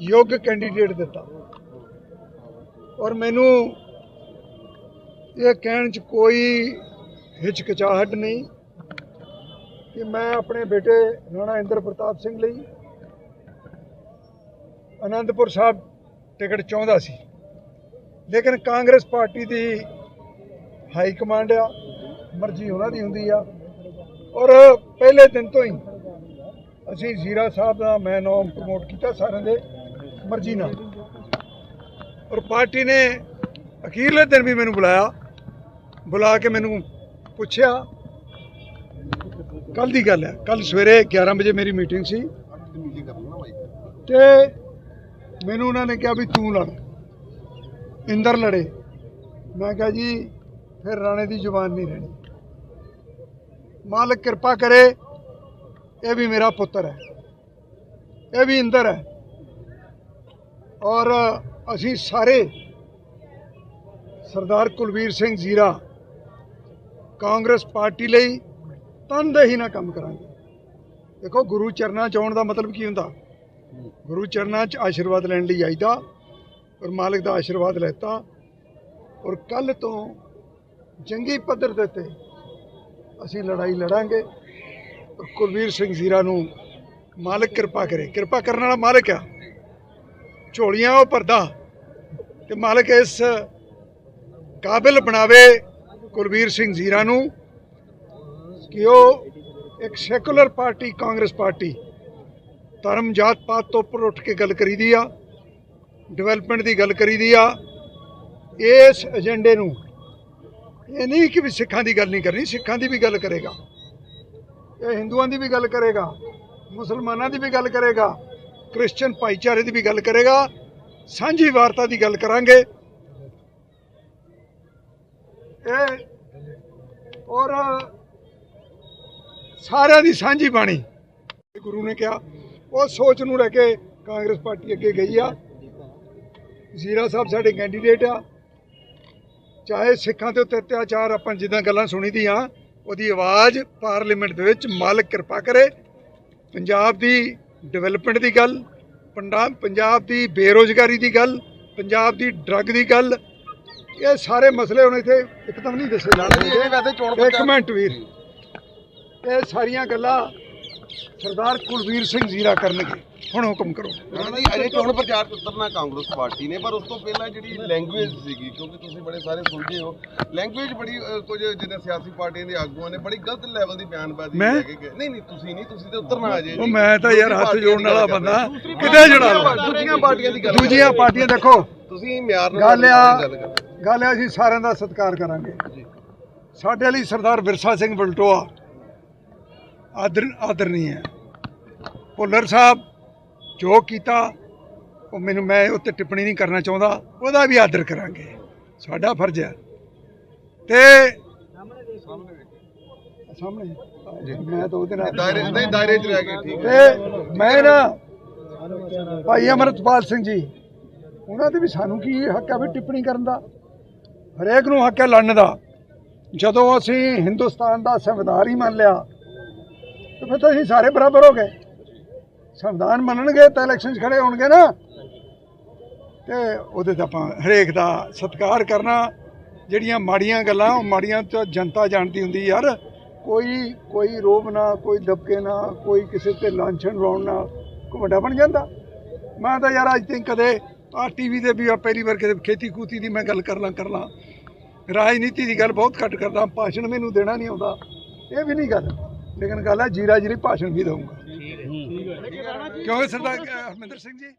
ਯੋਗ ਕੈਂਡੀਡੇਟ ਦਿੱਤਾ। ਔਰ ਮੈਨੂੰ ਇਹ ਕਹਿਣ 'ਚ ਕੋਈ ਹਿਚਕਿਚਾਹਟ ਨਹੀਂ ਕਿ ਮੈਂ ਆਪਣੇ ਬੇਟੇ ਰਾਣਾ ਇੰਦਰ ਪ੍ਰਤਾਪ ਸਿੰਘ ਲਈ ਅਨੰਦਪੁਰ ਸਾਹਿਬ ਟਿਕਟ ਚਾਹੁੰਦਾ ਸੀ। ਲੇਕਿਨ ਕਾਂਗਰਸ ਪਾਰਟੀ ਦੀ ਹਾਈ ਕਮਾਂਡ ਆ, ਮਰਜ਼ੀ ਉਹਨਾਂ ਦੀ ਹੁੰਦੀ ਆ। ਔਰ ਪਹਿਲੇ ਦਿਨ ਤੋਂ ਹੀ ਅਸੀਂ ਜ਼ੀਰਾ ਸਾਹਿਬ ਦਾ ਮੈਂ ਨਾਮ ਪ੍ਰਮੋਟ ਕੀਤਾ ਸਾਰਿਆਂ ਦੇ। ਮਰਜ਼ੀ ਨਾਲ। ਔਰ ਪਾਰਟੀ ਨੇ ਅਖੀਰਲੇ ਦਿਨ ਵੀ ਮੈਨੂੰ ਬੁਲਾਇਆ, ਬੁਲਾ ਕੇ ਮੈਨੂੰ ਪੁੱਛਿਆ ਕੱਲ ਦੀ ਗੱਲ ਹੈ ਕੱਲ ਸਵੇਰੇ 11 ਵਜੇ ਮੇਰੀ ਮੀਟਿੰਗ ਸੀ। ਤੇ ਮੈਨੂੰ ਉਹਨਾਂ ਨੇ ਕਿਹਾ ਵੀ ਤੂੰ ਲੜ, ਇੰਦਰ ਲੜੇ। ਮੈਂ ਕਿਹਾ ਜੀ, ਫਿਰ ਰਾਣੇ ਦੀ ਜ਼ੁਬਾਨ ਨਹੀਂ ਰਹਿਣੀ। ਮਾਲਕ ਕਿਰਪਾ ਕਰੇ, ਇਹ ਵੀ ਮੇਰਾ ਪੁੱਤਰ ਹੈ, ਇਹ ਵੀ ਇੰਦਰ ਹੈ। ਔਰ ਅਸੀਂ ਸਾਰੇ ਸਰਦਾਰ ਕੁਲਵੀਰ ਸਿੰਘ ਜ਼ੀਰਾ ਕਾਂਗਰਸ ਪਾਰਟੀ ਲਈ ਤਨਦੇਹੀ ਨਾਲ ਕੰਮ ਕਰਾਂਗੇ। ਦੇਖੋ, ਗੁਰੂ ਚਰਨਾਂ 'ਚ ਆਉਣ ਦਾ ਮਤਲਬ ਕੀ ਹੁੰਦਾ? ਗੁਰੂ ਚਰਨਾਂ 'ਚ ਆਸ਼ੀਰਵਾਦ ਲੈਣ ਲਈ ਆਈਦਾ ਔਰ ਮਾਲਕ ਦਾ ਆਸ਼ੀਰਵਾਦ ਲੈਤਾ। ਔਰ ਕੱਲ ਤੋਂ ਜੰਗੀ ਪੱਧਰ ਦੇ ਉੱਤੇ ਅਸੀਂ ਲੜਾਈ ਲੜਾਂਗੇ। ਔਰ ਕੁਲਵੀਰ ਸਿੰਘ ਜ਼ੀਰਾ ਨੂੰ ਮਾਲਕ ਕਿਰਪਾ ਕਰੇ। ਕਿਰਪਾ ਕਰਨ ਵਾਲਾ ਮਾਲਕ ਆ। ਝੋਲੀਆਂ ਉਹ ਭਰਦਾ ਤੇ ਮਾਲਕ ਇਸ ਕਾਬਿਲ ਬਣਾਵੇ ਕੁਲਵੀਰ ਸਿੰਘ ਜ਼ੀਰਾ ਨੂੰ ਕਿ ਉਹ ਇੱਕ ਸੈਕੂਲਰ ਪਾਰਟੀ, ਕਾਂਗਰਸ ਪਾਰਟੀ ਧਰਮ ਜਾਤ ਪਾਤ ਤੋਂ ਉੱਪਰ ਉੱਠ ਕੇ ਗੱਲ ਕਰੀਦੀ ਆ, ਡਿਵੈਲਪਮੈਂਟ ਦੀ ਗੱਲ ਕਰੀਦੀ ਆ, ਇਸ ਏਜੰਡੇ ਨੂੰ ਇਹ ਨਹੀਂ ਕਿ ਵੀ ਸਿੱਖਾਂ ਦੀ ਗੱਲ ਨਹੀਂ ਕਰਨੀ, ਸਿੱਖਾਂ ਦੀ ਵੀ ਗੱਲ ਕਰੇਗਾ, ਇਹ ਹਿੰਦੂਆਂ ਦੀ ਵੀ ਗੱਲ ਕਰੇਗਾ, ਮੁਸਲਮਾਨਾਂ ਦੀ ਵੀ ਗੱਲ ਕਰੇਗਾ ਕ੍ਰਿਸਚੀਅਨ ਭਾਈਚਾਰੇ ਦੀ ਵੀ ਗੱਲ ਕਰੇਗਾ, ਸਾਂਝੀ ਵਾਰਤਾ ਦੀ ਗੱਲ ਕਰਾਂਗੇ। ਇਹ ਔਰ ਸਾਰਿਆਂ ਦੀ ਸਾਂਝੀ ਬਾਣੀ। ਗੁਰੂ ਨੇ ਕਿਹਾ, ਉਹ ਸੋਚ ਨੂੰ ਲੈ ਕੇ ਕਾਂਗਰਸ ਪਾਰਟੀ ਅੱਗੇ ਗਈ ਆ। ਜ਼ੀਰਾ ਸਾਹਿਬ ਸਾਡੇ ਕੈਂਡੀਡੇਟ ਆ। ਚਾਹੇ ਸਿੱਖਾਂ ਦੇ ਉੱਤੇ ਅਤਿਆਚਾਰ ਆਪਾਂ ਜਿੱਦਾਂ ਗੱਲਾਂ ਸੁਣੀ ਦੀਆਂ ਉਹਦੀ ਆਵਾਜ਼ ਪਾਰਲੀਮੈਂਟ ਦੇ ਵਿੱਚ ਮਾਲਕ ਕਿਰਪਾ ਕਰੇ। ਪੰਜਾਬ ਦੀ ਡਿਵੈਲਪਮੈਂਟ ਦੀ ਗੱਲ ਪੰਡਾ- ਪੰਜਾਬ ਦੀ ਬੇਰੋਜ਼ਗਾਰੀ ਦੀ ਗੱਲ ਪੰਜਾਬ ਦੀ ਡਰੱਗ ਦੀ ਗੱਲ ਇਹ ਸਾਰੇ ਮਸਲੇ ਹੁਣ ਇੱਥੇ ਇੱਕਦਮ ਨਹੀਂ ਦੱਸੇ ਜਾਣਗੇ ਇੱਕ ਮਿੰਟ ਵੀਰ। ਇਹ ਸਾਰੀਆਂ ਗੱਲਾਂ ਸਰਦਾਰ ਕੁਲਵੀਰ ਸਿੰਘ ਜ਼ੀਰਾ ਕਰਨਗੇ ਹੁਣ ਹੁਕਮ ਕਰੋ ਨਹੀਂ ਅਜੇ ਚੋਣ ਪ੍ਰਚਾਰ ਚ ਉਤਰਨਾ ਕਾਂਗਰਸ ਪਾਰਟੀ ਨੇ ਪਰ ਉਸ ਤੋਂ ਪਹਿਲਾਂ ਜਿਹੜੀ ਲੈਂਗੁਏਜ ਸੀਗੀ ਕਿਉਂਕਿ ਤੁਸੀਂ ਬੜੇ ਸਾਰੇ ਸੁਲਝੇ ਹੋ ਲੈਂਗੁਏਜ ਬੜੀ ਕੁਝ ਜਿਹਦੇ ਸਿਆਸੀ ਪਾਰਟੀਆਂ ਦੇ ਆਗੂਆਂ ਨੇ ਬੜੀ ਗਲਤ ਲੈਵਲ ਦੀ ਬਿਆਨਬਾਜ਼ੀ ਮੈਂ? ਲੈ ਕੇ ਗਏ ਨਹੀਂ ਨਹੀਂ ਤੁਸੀਂ ਨਹੀਂ ਤੁਸੀਂ ਤੇ ਉਤਰਨਾ ਅਜੇ ਉਹ ਮੈਂ ਤਾਂ ਯਾਰ ਹੱਥ ਜੋੜਨ ਵਾਲਾ ਬੰਦਾ। ਕਿਤੇ ਜੁੜਾ ਲਵਾਂ ਦੂਜੀਆਂ ਪਾਰਟੀਆਂ ਦੀ ਗੱਲ ਕਰ ਦੂਜੀਆਂ। ਪਾਰਟੀਆਂ ਦੇਖੋ ਤੁਸੀਂ ਮਿਆਰ ਨਾਲ ਗੱਲ ਆ ਗੱਲ ਕਰ ਗੱਲ ਆ ਅਸੀਂ ਸਾਰਿਆਂ ਦਾ ਸਤਿਕਾਰ ਕਰਾਂਗੇ। ਸਾਡੇ ਲਈ ਸਰਦਾਰ ਵਿਰਸਾ ਸਿੰਘ ਬਲਟੋਆ ਆਦਰ ਆਦਰਨੀ ਹੈ। ਭੁੱਲਰ ਸਾਹਿਬ ਜੋ ਕੀਤਾ ਉਹ ਮੈਨੂੰ ਮੈਂ ਉੱਤੇ ਟਿੱਪਣੀ ਨਹੀਂ ਕਰਨਾ ਚਾਹੁੰਦਾ ਉਹਦਾ ਵੀ ਆਦਰ ਕਰਾਂਗੇ। ਸਾਡਾ ਫਰਜ਼ ਹੈ। ਤੇ ਸਾਹਮਣੇ ਮੈਂ ਤਾਂ ਉਹਦੇ ਨਾਲ ਦਾਇਰੇ ਨਹੀਂ ਦਾਇਰੇ ਚ ਰਹਿ ਗਏ ਠੀਕ ਹੈ। ਤੇ ਮੈਂ ਨਾ ਭਾਈ ਅਮਰਤਪਾਲ ਸਿੰਘ ਜੀ ਉਹਨਾਂ ਦੇ ਵੀ ਸਾਨੂੰ ਕੀ ਹੱਕ ਹੈ ਵੀ ਟਿੱਪਣੀ ਕਰਨ ਦਾ? ਹਰੇਕ ਨੂੰ ਹੱਕ ਹੈ ਲੜਨ ਦਾ। ਜਦੋਂ ਅਸੀਂ ਹਿੰਦੁਸਤਾਨ ਦਾ ਸੰਵਿਧਾਨ ਹੀ ਮੰਨ ਲਿਆ ਤਾਂ ਫਿਰ ਤਾਂ ਅਸੀਂ ਸਾਰੇ ਬਰਾਬਰ ਹੋ ਗਏ। ਸੰਵਿਧਾਨ ਮੰਨਣਗੇ ਤਾਂ ਇਲੈਕਸ਼ਨ 'ਚ ਖੜੇ ਹੋਣਗੇ ਨਾ। ਤੇ ਉਹਦੇ ਤੇ ਆਪਾਂ ਹਰੇਕ ਦਾ ਸਤਿਕਾਰ ਕਰਨਾ। ਜਿਹੜੀਆਂ ਮਾੜੀਆਂ ਗੱਲਾਂ, ਉਹ ਮਾੜੀਆਂ ਤਾਂ ਜਨਤਾ ਜਾਣਦੀ ਹੁੰਦੀ ਯਾਰ। ਕੋਈ ਕੋਈ ਰੋਬ ਨਾ, ਕੋਈ ਦਬਕੇ ਨਾ, ਕੋਈ ਕਿਸੇ ਤੇ ਲਾਂਛਣ ਲਾਉਣ ਨਾ ਕੋਈ ਵੱਡਾ ਬਣ ਜਾਂਦਾ। ਮੈਂ ਤਾਂ ਯਾਰ ਅੱਜ ਤੱਕ ਕਦੇ ਆ ਟੀਵੀ ਦੇ ਵੀ ਪਹਿਲੀ ਵਾਰ ਕਿਤੇ ਖੇਤੀ ਕੂਤੀ ਦੀ ਮੈਂ ਗੱਲ ਕਰ ਲਾਂ ਕਰ ਲਾਂ। ਰਾਜਨੀਤੀ ਦੀ ਗੱਲ ਬਹੁਤ ਘੱਟ ਕਰਦਾ, ਭਾਸ਼ਣ ਮੈਨੂੰ ਦੇਣਾ ਨਹੀਂ ਆਉਂਦਾ। ਇਹ ਵੀ ਨਹੀਂ ਗੱਲ। ਲੇਕਿਨ ਗੱਲ ਹੈ ਜੀਰਾ ਜੀਰੀ ਭਾਸ਼ਣ ਵੀ ਦਊਂਗਾ। ਕਿਉਂਕਿ ਸਰਦਾਰ ਹਰਮਿੰਦਰ ਸਿੰਘ ਜੀ?